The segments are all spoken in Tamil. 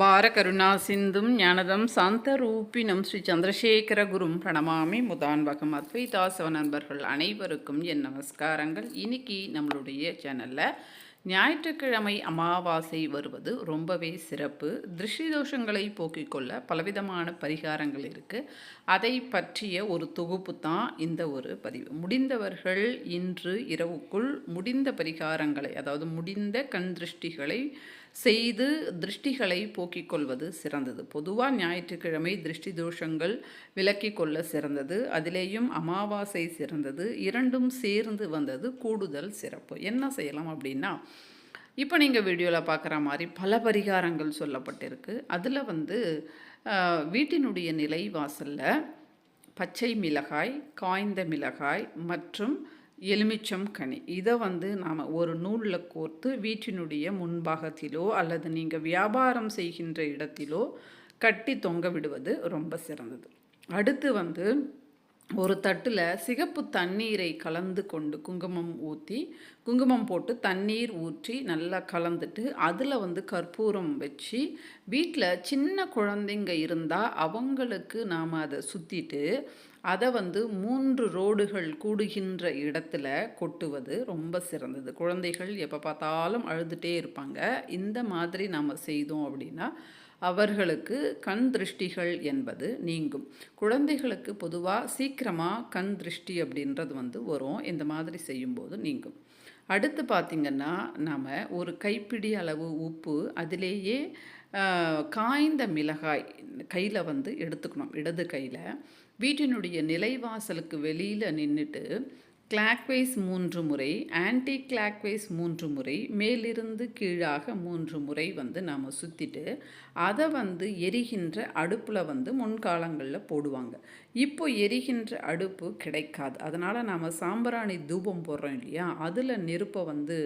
பாரகருணாசிந்தும் ஞானதம் சாந்த ரூபினம் ஸ்ரீ சந்திரசேகர குரும் பிரணமாமி முதான்வகம் அத்வைதாசவ நண்பர்கள் அனைவருக்கும் என் நமஸ்காரங்கள். இன்னைக்கு நம்மளுடைய சேனலில் ஞாயிற்றுக்கிழமை அமாவாசை வருவது ரொம்பவே சிறப்பு. திருஷ்டி தோஷங்களை போக்கிக்கொள்ள பலவிதமான பரிகாரங்கள் இருக்குது அதை பற்றிய ஒரு தொகுப்பு தான் இந்த ஒரு பதிவு. முடிந்தவர்கள் இன்று இரவுக்குள் முடிந்த பரிகாரங்களை அதாவது முடிந்த கண் திருஷ்டிகளை செய்து திருஷ்டிகளை போக்கிக் கொள்வது சிறந்தது. பொதுவாக ஞாயிற்றுக்கிழமை திருஷ்டி தோஷங்கள் விலக்கி கொள்ள சிறந்தது. அதிலேயும் அமாவாசை சிறந்தது. இரண்டும் சேர்ந்து வந்தது கூடுதல் சிறப்பு. என்ன செய்யலாம் அப்படின்னா இப்போ நீங்கள் வீடியோவில் பார்க்குற மாதிரி பல பரிகாரங்கள் சொல்லப்பட்டிருக்கு. அதில் வந்து வீட்டினுடைய நிலை வாசலில் பச்சை மிளகாய் காய்ந்த மிளகாய் மற்றும் எலுமிச்சம் கனி. இதை வந்து நாம் ஒரு நூலில் கோர்த்து வீட்டினுடைய முன்பாகத்திலோ அல்லது நீங்கள் வியாபாரம் செய்கின்ற இடத்திலோ கட்டி தொங்க விடுவது ரொம்ப சிறந்தது. அடுத்து வந்து ஒரு தட்டில் சிகப்பு தண்ணீரை கலந்து கொண்டு குங்குமம் ஊற்றி குங்குமம் போட்டு தண்ணீர் ஊற்றி நல்லா கலந்துட்டு அதில் வந்து கற்பூரம் வச்சு வீட்டில் சின்ன குழந்தைங்க இருந்தால் அவங்களுக்கு நாம் அதை சுற்றிட்டு அதை வந்து மூன்று ரோடுகள் கூடுகின்ற இடத்துல கொட்டுவது ரொம்ப சிறந்தது. குழந்தைகள் எப்போ பார்த்தாலும் அழுதுகிட்டே இருப்பாங்க. இந்த மாதிரி நாம் செய்தோம் அப்படின்னா அவர்களுக்கு கண் திருஷ்டிகள் என்பது நீங்கும். குழந்தைகளுக்கு பொதுவாக சீக்கிரமாக கண் திருஷ்டி அப்படின்றது வந்து வரும். இந்த மாதிரி செய்யும்போது நீங்கும். அடுத்து பார்த்திங்கன்னா நாம் ஒரு கைப்பிடி அளவு உப்பு அதிலேயே காய்ந்த மிளகாய் கையில் வந்து எடுத்துக்கணும். இடது கையில். வீட்டினுடைய நிலைவாசலுக்கு வெளியில் நின்றுட்டு கிளாக்வைஸ் மூன்று முறை ஆன்டி கிளாக்வைஸ் மூன்று முறை மேலிருந்து கீழாக மூன்று முறை வந்து நாம் சுற்றிட்டு அதை வந்து எரிகின்ற அடுப்பில் வந்து முன்காலங்களில் போடுவாங்க. இப்போ எரிகின்ற அடுப்பு கிடைக்காது. அதனால் நாம் சாம்பிராணி தூபம் போடுறோம் இல்லையா? அதில் நெருப்பை வந்து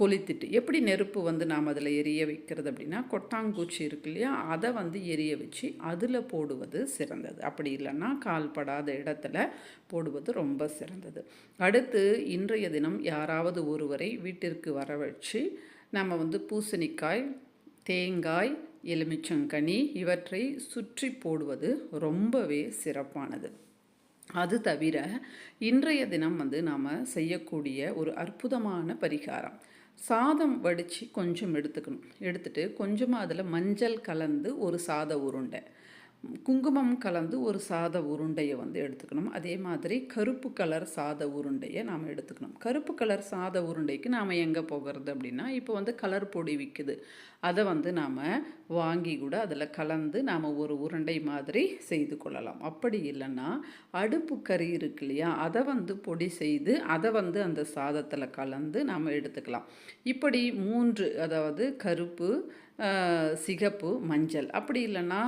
கொளுத்திட்டு எப்படி நெருப்பு வந்து நாம் அதில் எரிய வைக்கிறது அப்படின்னா கொட்டாங்குச்சி இருக்கு இல்லையா? அதை வந்து எரிய வச்சு அதில் போடுவது சிறந்தது. அப்படி இல்லைன்னா கால்படாத இடத்துல போடுவது ரொம்ப சிறந்தது. அடுத்து இன்றைய தினம் யாராவது ஒருவரை வீட்டிற்கு வர வச்சு நம்ம வந்து பூசணிக்காய் தேங்காய் எலுமிச்சங்கனி இவற்றை சுற்றி போடுவது ரொம்பவே சிறப்பானது. அது தவிர இன்றைய தினம் வந்து நாம் செய்யக்கூடிய ஒரு அற்புதமான பரிகாரம். சாதம் வடித்து கொஞ்சம் எடுத்துக்கணும். எடுத்துகிட்டு கொஞ்சமாக அதில் மஞ்சள் கலந்து ஒரு சாத உருண்டை. குங்குமம் கலந்து ஒரு சாத உருண்டையை வந்து எடுத்துக்கணும். அதே மாதிரி கருப்பு கலர் சாத உருண்டையை நாம் எடுத்துக்கணும். கருப்பு கலர் சாத உருண்டைக்கு நாம் எங்கே போகிறது அப்படின்னா இப்போ வந்து கலர் பொடி விற்குது அதை வந்து நாம் வாங்கி கூட அதில் கலந்து நாம் ஒரு உருண்டை மாதிரி செய்து கொள்ளலாம். அப்படி இல்லைன்னா அடுப்பு கறி இருக்கு இல்லையா அதை வந்து பொடி செய்து அதை வந்து அந்த சாதத்தில் கலந்து நாம் எடுத்துக்கலாம். இப்படி மூன்று அதாவது கருப்பு சிகப்பு மஞ்சள். அப்படி இல்லைன்னா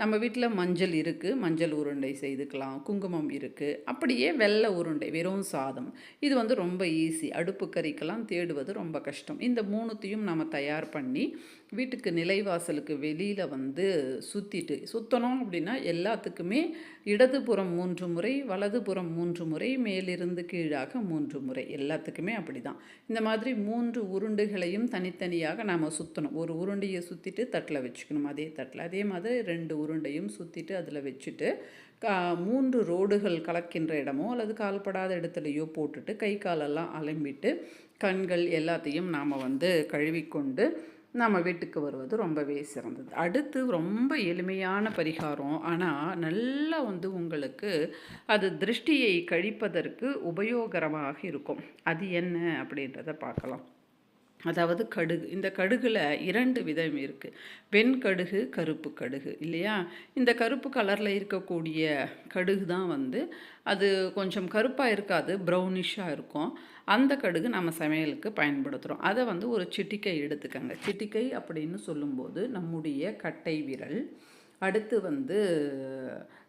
நம்ம வீட்டில் மஞ்சள் இருக்குது மஞ்சள் உருண்டை செய்துக்கலாம் குங்குமம் இருக்குது அப்படியே வெள்ளை உருண்டை வெறும் சாதம். இது வந்து ரொம்ப ஈஸி. அடுப்பு கறிக்கெல்லாம் தேடுவது ரொம்ப கஷ்டம். இந்த மூணுத்தையும் நம்ம தயார் பண்ணி வீட்டுக்கு நிலைவாசலுக்கு வெளியில் வந்து சுற்றிட்டு சுற்றணும் அப்படின்னா எல்லாத்துக்குமே இடதுபுறம் மூன்று முறை வலதுபுறம் மூன்று முறை மேலிருந்து கீழாக மூன்று முறை. எல்லாத்துக்குமே அப்படி தான் இந்த மாதிரி மூன்று உருண்டுகளையும் தனித்தனியாக நாம் சுற்றணும் ஒரு உருண்டையை சுற்றிட்டு தட்டில் வச்சுக்கணும். அதே தட்டில். அதே மாதிரி ரெண்டு உருண்டையும் சுற்றிட்டு அதில் வச்சுட்டு கா மூன்று ரோடுகள் கலக்கின்ற இடமோ அல்லது கால்படாத இடத்துலையோ போட்டுட்டு கை காலெல்லாம் அலம்பிட்டு கண்கள் எல்லாத்தையும் நாம் வந்து கழுவிக்கொண்டு நம்ம வீட்டுக்கு வருவது ரொம்பவே சிறந்தது. அடுத்து ரொம்ப எளிமையான பரிகாரம். ஆனால் நல்லா வந்து உங்களுக்கு அது திருஷ்டியை கழிப்பதற்கு உபயோகரமாக இருக்கும். அது என்ன அப்படின்றத பார்க்கலாம். அதாவது கடுகு. இந்த கடுகில் இரண்டு விதம் இருக்குது வெண்கடுகு கருப்பு கடுகு இல்லையா? இந்த கருப்பு கலரில் இருக்கக்கூடிய கடுகு தான் வந்து அது கொஞ்சம் கருப்பாக இருக்காது ப்ரௌனிஷாக இருக்கும். அந்த கடுகு நம்ம சமையலுக்கு பயன்படுத்துகிறோம் அதை வந்து ஒரு சிட்டிக்கை எடுத்துக்கங்க. சிட்டிக்கை அப்படின்னு சொல்லும்போது நம்முடைய கட்டை விரல். அடுத்து வந்து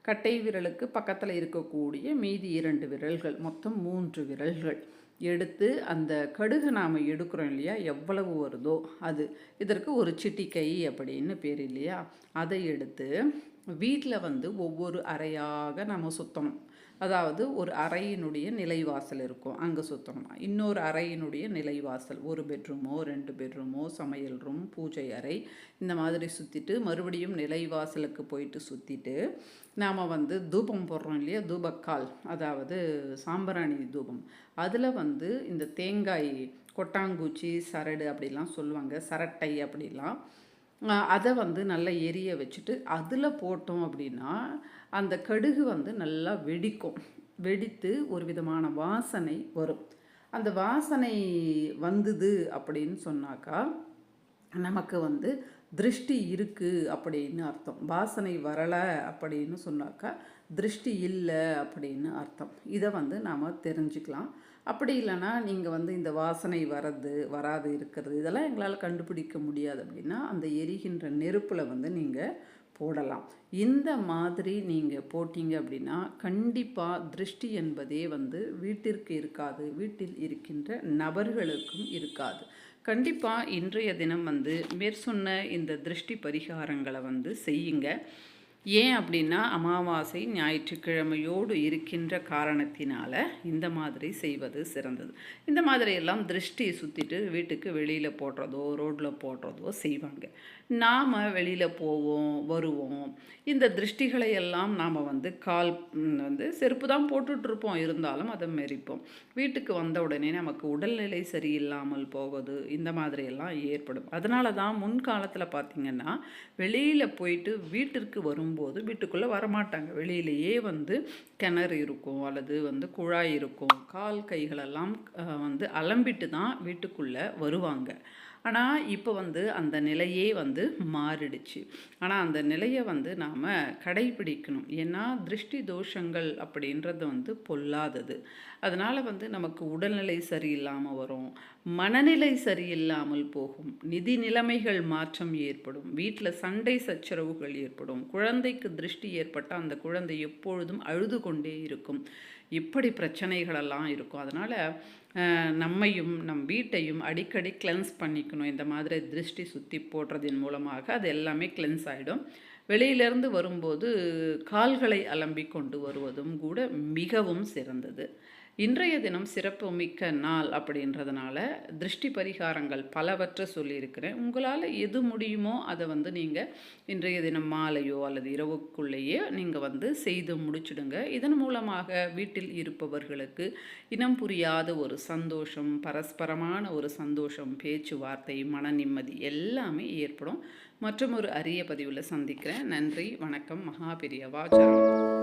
கட்டை விரலுக்கு பக்கத்தில் இருக்கக்கூடிய மீதி இரண்டு விரல்கள் மொத்தம் மூன்று விரல்கள். எடுத்து அந்த கடுகு நாம் எடுக்கிறோம் இல்லையா? எவ்வளவு வருதோ அது. இதற்கு ஒரு சிட்டிக்கை அப்படின்னு பேர் இல்லையா? அதை எடுத்து வீட்டில் வந்து ஒவ்வொரு அறையாக நம்ம சுற்றணும் அதாவது ஒரு அறையினுடைய நிலைவாசல் இருக்கும். அங்கே சுத்தணுமா? இன்னொரு அறையினுடைய நிலைவாசல். ஒரு பெட்ரூமோ ரெண்டு பெட்ரூமோ சமையல் ரூம் பூஜை அறை. இந்த மாதிரி சுற்றிட்டு மறுபடியும் நிலைவாசலுக்கு போயிட்டு சுற்றிட்டு நாம் வந்து தூபம் போடுறோம் இல்லையா? தூபக்கால். அதாவது சாம்பிராணி தூபம். அதில் வந்து இந்த தேங்காய் கொட்டாங்குச்சி சரடு அப்படிலாம் சொல்லுவாங்க. சரட்டை அப்படிலாம். அதை வந்து நல்லா எரிய வச்சுட்டு அதில் போட்டோம் அப்படின்னா அந்த கடுகு வந்து நல்லா வெடிக்கும். வெடித்து ஒரு விதமான வாசனை வரும். அந்த வாசனை வந்தது அப்படின்னு சொன்னாக்கா நமக்கு வந்து திருஷ்டி இருக்குது அப்படின்னு அர்த்தம். வாசனை வரலை அப்படின்னு சொன்னாக்கா திருஷ்டி இல்லை அப்படின்னு அர்த்தம். இதை வந்து நாம் தெரிஞ்சுக்கலாம். அப்படி இல்லைன்னா நீங்கள் வந்து இந்த வாசனை வரது வராது இருக்கிறது இதெல்லாம் எங்களால் கண்டுபிடிக்க முடியாது அப்படின்னா அந்த எரிகின்ற நெருப்பில் வந்து நீங்கள் போடலாம். இந்த மாதிரி நீங்கள் போட்டிங்க அப்படின்னா கண்டிப்பாக திருஷ்டி என்பதே வந்து வீட்டிற்கு இருக்காது. வீட்டில் இருக்கின்ற நபர்களுக்கும் இருக்காது. கண்டிப்பாக இன்றைய தினம் வந்து மேற்சொன்ன இந்த திருஷ்டி பரிகாரங்களை வந்து செய்யுங்க. ஏன் அப்படின்னா அமாவாசை ஞாயிற்றுக்கிழமையோடு இருக்கின்ற காரணத்தினால இந்த மாதிரி செய்வது சிறந்தது. இந்த மாதிரி எல்லாம் திருஷ்டி சுற்றிட்டு வீட்டுக்கு வெளியில் போடுறதோ ரோட்டில் போடுறதோ செய்வாங்க. நாம் வெளியில் போவோம் வருவோம். இந்த திருஷ்டிகளை எல்லாம் நாம் வந்து கால் வந்து செருப்பு தான் போட்டுட்ருப்போம். இருந்தாலும் அதை மெரிப்போம். வீட்டுக்கு வந்த உடனே நமக்கு உடல்நிலை சரியில்லாமல் போகுது இந்த மாதிரியெல்லாம் ஏற்படும். அதனால தான் முன்காலத்தில் பார்த்திங்கன்னா வெளியில் போயிட்டு வீட்டிற்கு வரும் வரும்போது வீட்டுக்குள்ளே வரமாட்டாங்க. வெளியிலேயே வந்து கிணறு இருக்கும் அல்லது வந்து குழாய் இருக்கும். கால் கைகளெல்லாம் வந்து அலம்பிட்டு தான் வீட்டுக்குள்ளே வருவாங்க. ஆனால் இப்போ வந்து அந்த நிலையே வந்து மாறிடுச்சு. ஆனால் அந்த நிலையை வந்து நாம் கடைபிடிக்கணும். ஏன்னா திருஷ்டி தோஷங்கள் அப்படின்றது வந்து பொல்லாதது. அதனால் வந்து நமக்கு உடல்நிலை சரியில்லாமல் வரும் மனநிலை சரியில்லாமல் போகும் நிதி நிலைமைகள் மாற்றம் ஏற்படும் வீட்டில் சண்டை சச்சரவுகள் ஏற்படும் குழந்தைக்கு திருஷ்டி ஏற்பட்டால் அந்த குழந்தை எப்பொழுதும் அழுது கொண்டே இருக்கும். இப்படி பிரச்சனைகளெல்லாம் இருக்கும். அதனால் நம்மையும் நம் வீட்டையும் அடிக்கடி கிளென்ஸ் பண்ணிக்கணும். இந்த மாதிரி திருஷ்டி சுற்றி போடுறதின் மூலமாக அது எல்லாமே கிளென்ஸ் ஆகிடும் வெளியிலேருந்து வரும்போது கால்களை அலம்பி கொண்டு வருவதும் கூட மிகவும் சிறந்தது. இன்றைய தினம் சிறப்பு மிக்க நாள் அப்படின்றதுனால திருஷ்டி பரிகாரங்கள் பலவற்றை சொல்லியிருக்கிறேன். உங்களால் எது முடியுமோ அதை வந்து நீங்கள் இன்றைய தினம் மாலையோ அல்லது இரவுக்குள்ளேயே நீங்கள் வந்து செய்து முடிச்சுடுங்க. இதன் மூலமாக வீட்டில் இருப்பவர்களுக்கு இனம் புரியாத ஒரு சந்தோஷம் பரஸ்பரமான ஒரு சந்தோஷம் பேச்சுவார்த்தை மன நிம்மதி எல்லாமே ஏற்படும். மற்றும் ஒரு அரிய பதிவில் சந்திக்கிறேன். நன்றி வணக்கம் மகாபிரியவா சரணம்